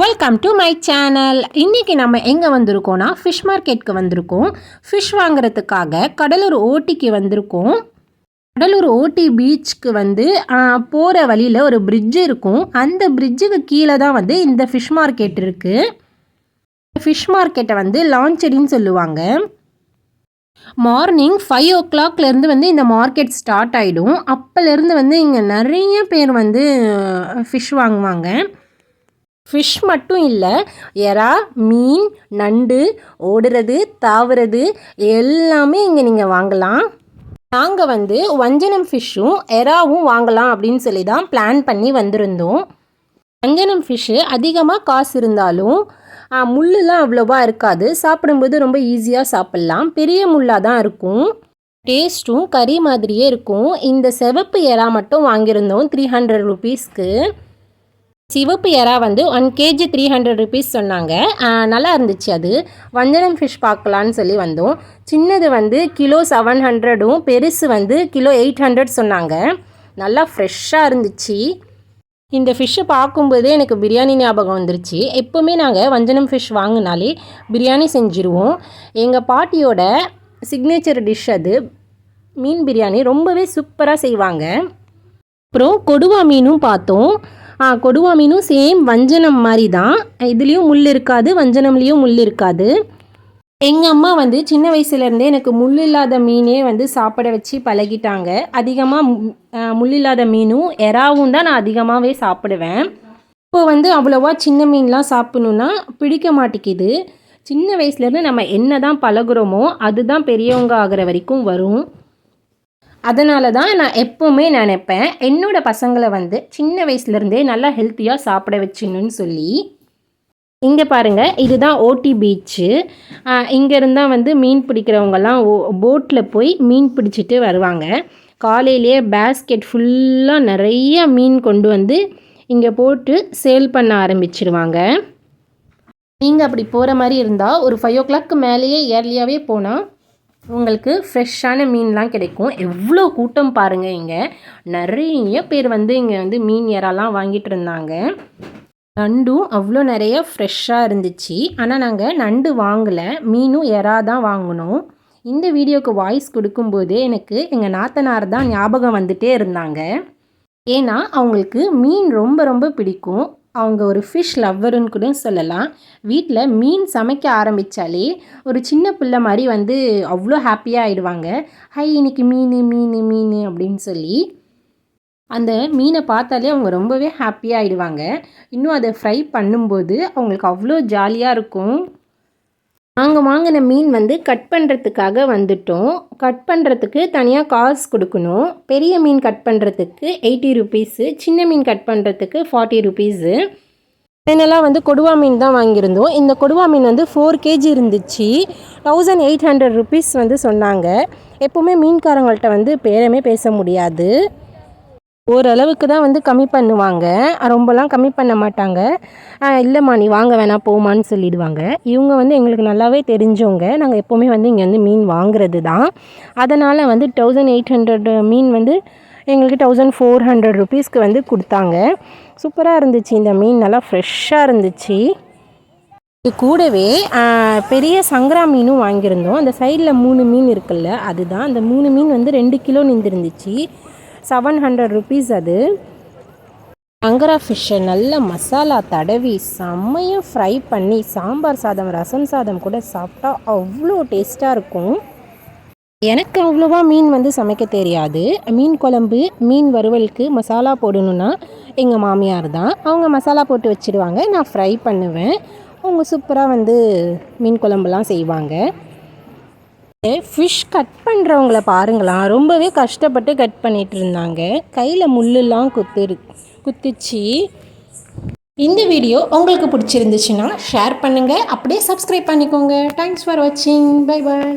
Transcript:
Welcome to my channel இன்றைக்கி நம்ம எங்கே வந்திருக்கோம்னா ஃபிஷ் மார்க்கெட்டுக்கு வந்திருக்கோம். ஃபிஷ் வாங்குறதுக்காக கடலூர் ஓட்டிக்கு வந்திருக்கோம். கடலூர் ஓட்டி பீச்சுக்கு வந்து போகிற வழியில் ஒரு பிரிட்ஜ் இருக்கும். அந்த பிரிட்ஜுக்கு கீழே தான் வந்து இந்த ஃபிஷ் மார்க்கெட் இருக்குது ஃபிஷ் மார்க்கெட்டை வந்து லான்ச்சடின்னு சொல்லுவாங்க. மார்னிங் ஃபைவ் ஓ கிளாக்லேருந்து வந்து இந்த மார்க்கெட் ஸ்டார்ட் ஆகிடும் அப்போலேருந்து வந்து இங்கே நிறைய பேர் வந்து ஃபிஷ் வாங்குவாங்க. ஃபிஷ் மட்டும் இல்லை. எறா மீன் நண்டு ஓடுறது தாவுறது எல்லாமே இங்கே நீங்கள் வாங்கலாம். நாங்கள் வந்து வஞ்சனம் ஃபிஷ்ஷும் எறாவும் வாங்கலாம் அப்படின்னு சொல்லி தான் பிளான் பண்ணி வந்திருந்தோம். வஞ்சனம் ஃபிஷ்ஷு அதிகமாக காசு இருந்தாலும் முள்ளுலாம் அவ்வளோவா இருக்காது. சாப்பிடும்போது ரொம்ப ஈஸியாக சாப்பிட்லாம். பெரிய முள்ளாக தான் இருக்கும். டேஸ்ட்டும் கறி மாதிரியே இருக்கும். இந்த செவப்பு எறா மட்டும் வாங்கியிருந்தோம் த்ரீ ஹண்ட்ரட் ருபீஸ்க்கு சிவப்பு எறா வந்து one KG three hundred rupees சொன்னாங்க. நல்லா இருந்துச்சு அது. வஞ்சனம் ஃபிஷ் பார்க்கலான்னு சொல்லி வந்தோம். சின்னது வந்து கிலோ செவன் ஹண்ட்ரடும் பெருசு வந்து கிலோ எயிட் ஹண்ட்ரட் சொன்னாங்க. நல்லா ஃப்ரெஷ்ஷாக இருந்துச்சு. இந்த ஃபிஷ்ஷை பார்க்கும்போதே எனக்கு பிரியாணி ஞாபகம் வந்துருச்சு. எப்போவுமே நாங்கள் வஞ்சனம் ஃபிஷ் வாங்கினாலே பிரியாணி செஞ்சுருவோம். எங்கள் பாட்டியோட சிக்னேச்சர் டிஷ் அது மீன் பிரியாணி. ரொம்பவே சூப்பராக செய்வாங்க. அப்புறம் கொடுவா மீனும் பார்த்தோம். கொடுவா மீனும் சேம் வஞ்சனம் மாதிரி தான் இதுலேயும் முள் இருக்காது வஞ்சனம்லேயும் முள் இருக்காது. எங்கள் அம்மா வந்து சின்ன வயசுலேருந்தே எனக்கு முள் இல்லாத மீனே வந்து சாப்பிட வச்சு பழகிட்டாங்க. அதிகமாக முள் இல்லாத மீனும் எறாவும் தான் நான் அதிகமாகவே சாப்பிடுவேன். இப்போ வந்து அவ்வளோவா சின்ன மீன்லாம் சாப்பிட்ணுன்னா பிடிக்க மாட்டேங்குது. சின்ன வயசுலேருந்து நம்ம என்ன தான் பழகுறோமோ அதுதான் பெரியவங்க ஆகிற வரைக்கும் வரும். அதனால தான் நான் எப்போவுமே நினைப்பேன் என்னோடய பசங்களை வந்து சின்ன வயசுலேருந்தே நல்லா ஹெல்த்தியாக சாப்பிட வச்சிடணுன்னு சொல்லி. இங்கே பாருங்கள் இதுதான் ஓட்டி பீச்சு இங்கே இருந்தால் வந்து மீன் பிடிக்கிறவங்கெல்லாம் ஓ போட்டில் போய் மீன் பிடிச்சிட்டு வருவாங்க. காலையிலேயே பேஸ்கெட் ஃபுல்லாக நிறைய மீன் கொண்டு வந்து இங்கே போட்டு சேல் பண்ண ஆரம்பிச்சிருவாங்க. நீங்கள் அப்படி போகிற மாதிரி இருந்தால் ஒரு ஃபைவ் ஓ கிளாக்கு மேலேயே ஏர்லியாகவே போனால் உங்களுக்கு ஃப்ரெஷ்ஷான மீன்லாம் கிடைக்கும். எவ்வளோ கூட்டம் பாருங்கள் இங்கே. நிறைய பேர் வந்து இங்கே வந்து மீன் இறாலாம் வாங்கிட்டு இருந்தாங்க. நண்டும் அவ்வளோ நிறைய ஃப்ரெஷ்ஷாக இருந்துச்சு. ஆனால் நாங்கள் நண்டு வாங்கலை. மீனும் எறா தான் வாங்கினோம் இந்த வீடியோக்கு வாய்ஸ் கொடுக்கும்போது எனக்கு எங்கள் நாத்தனார் தான் ஞாபகம் வந்துகிட்டே இருந்தாங்க. ஏன்னா அவங்களுக்கு மீன் ரொம்ப ரொம்ப பிடிக்கும். அவங்க ஒரு ஃபிஷ் லவ்வருன்னு கூட சொல்லலாம். வீட்டில் மீன் சமைக்க ஆரம்பித்தாலே ஒரு சின்ன பிள்ளை மாதிரி வந்து அவ்வளோ ஹாப்பியாக ஆகிடுவாங்க ஹை இன்னைக்கு மீன் மீன் மீன் அப்படின்னு சொல்லி அந்த மீனை பார்த்தாலே அவங்க ரொம்பவே ஹாப்பியாக ஆகிடுவாங்க இன்னும் அதை ஃப்ரை பண்ணும்போது அவங்களுக்கு அவ்வளோ ஜாலியாக இருக்கும். நாங்கள் வாங்கின மீன் வந்து கட் பண்ணுறதுக்காக வந்துட்டோம். கட் பண்ணுறதுக்கு தனியாக காசு கொடுக்கணும். பெரிய மீன் கட் பண்ணுறதுக்கு எயிட்டி ருபீஸு சின்ன மீன் கட் பண்ணுறதுக்கு ஃபார்ட்டி ருபீஸு. இதெல்லாம் வந்து கொடுவா மீன் தான் வாங்கியிருந்தோம். இந்த கொடுவா மீன் வந்து ஃபோர் கேஜி இருந்துச்சு. தௌசண்ட் எயிட் ஹண்ட்ரட் ருபீஸ் வந்து சொன்னாங்க. எப்போவுமே மீன்காரங்கள்ட்ட வந்து பேரமே பேச முடியாது. ஓரளவுக்கு தான் வந்து கம்மி பண்ணுவாங்க. ரொம்பலாம் கம்மி பண்ண மாட்டாங்க. இல்லைம்மா நீ வாங்க வேணாம் போமான்னு சொல்லிடுவாங்க. இவங்க வந்து எங்களுக்கு நல்லாவே தெரிஞ்சவங்க. நாங்கள் எப்போவுமே வந்து இங்கே வந்து மீன் வாங்குறது தான். அதனால் வந்து தௌசண்ட் எயிட் ஹண்ட்ரட் மீன் வந்து எங்களுக்கு தௌசண்ட் ஃபோர் ஹண்ட்ரட் ருபீஸ்க்கு வந்து கொடுத்தாங்க. சூப்பராக இருந்துச்சு. இந்த மீன் நல்லா ஃப்ரெஷ்ஷாக இருந்துச்சு. இது கூடவே பெரிய சங்கரா மீனும் வாங்கியிருந்தோம். அந்த சைடில் மூணு மீன் இருக்குல்ல அதுதான். அந்த மூணு மீன் வந்து ரெண்டு கிலோ நின்றுருந்துச்சு. செவன் ஹண்ட்ரட் ருபீஸ் அது. அங்கரா ஃபிஷ்ஷை நல்ல மசாலா தடவி செம்மையாக ஃப்ரை பண்ணி சாம்பார் சாதம் ரசம் சாதம் கூட சாப்பிட்டா அவ்வளோ டேஸ்ட்டாக இருக்கும். எனக்கு அவ்வளோவா மீன் வந்து சமைக்க தெரியாது. மீன் குழம்பு மீன் வறுவலுக்கு மசாலா போடணுன்னா எங்கள் மாமியார் தான். அவங்க மசாலா போட்டு வச்சுடுவாங்க. நான் ஃப்ரை பண்ணுவேன். அவங்க சூப்பராக வந்து மீன் குழம்புலாம் செய்வாங்க. ஃபிஷ் கட் பண்ணுறவங்கள பாருங்களா ரொம்பவே கஷ்டப்பட்டு கட் பண்ணிகிட்டு இருந்தாங்க. கையில் முள்ளுலாம் குத்து குத்திச்சு. இந்த வீடியோ உங்களுக்கு பிடிச்சிருந்துச்சுன்னா ஷேர் பண்ணுங்கள் அப்படியே சப்ஸ்கிரைப் பண்ணிக்கோங்க. தேங்க்ஸ் ஃபார் வாட்சிங் பை பாய்